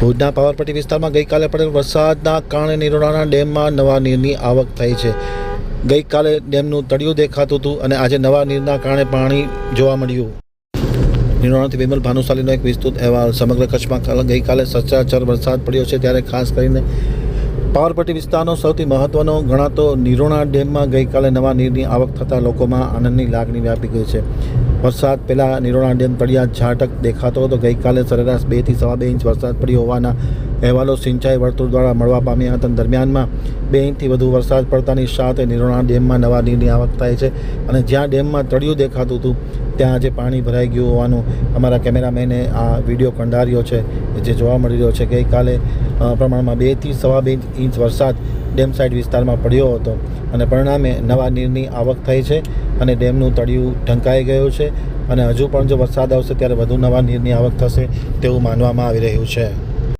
ભુજના પાવરપટ્ટી વિસ્તારમાં ગઈકાલે પડેલ વરસાદના કારણે નિરોણાના ડેમમાં નવા નીરની આવક થઈ છે. ગઈકાલે ડેમનું તળિયું દેખાતું હતું અને આજે નવા નીરના કારણે પાણી જોવા મળ્યું. નિરોણાથી વિમલ ભાનુશાલીનો એક વિસ્તૃત અહેવાલ. સમગ્ર કચ્છમાં ગઈકાલે સચરાચર વરસાદ પડ્યો છે ત્યારે ખાસ કરીને પાવરપટ્ટી વિસ્તારનો સૌથી મહત્વનો ગણાતો નિરોણા ડેમમાં ગઈકાલે નવા નીરની આવક થતાં લોકોમાં આનંદની લાગણી વ્યાપી ગઈ છે. વરસાદ પહેલાં નિરોણા ડેમ તળિયા ઝાટક દેખાતો હતો. ગઈકાલે સરેરાશ બેથી સવા બે ઇંચ વરસાદ પડ્યો હોવાના અહેવાલો સિંચાઈ વર્તુળ દ્વારા મળવા પામ્યા હતા. દરમિયાનમાં બે ઇંચથી વધુ વરસાદ પડતાની સાથે નિરોણા ડેમમાં નવા નીરની આવક થાય છે અને જ્યાં ડેમમાં તળિયું દેખાતું હતું, ત્યાં આજે પાણી ભરાઈ ગયું હોવાનું અમારા કેમેરામેને આ વીડિયો કંડાર્યો છે, જે જોવા મળી રહ્યો છે. ગઈકાલે પ્રમાણમાં બેથી સવા બે ઇંચ વરસાદ ડેમ સાઇડ વિસ્તારમાં પડ્યો હતો અને પરિણામે નવા નીરની આવક થઈ છે અને ડેમનું તળિયું ઢંકાઈ ગયું છે અને હજુ પણ જો વરસાદ આવશે ત્યારે વધુ નવા નીરની આવક થશે તેવું માનવામાં આવી રહ્યું છે.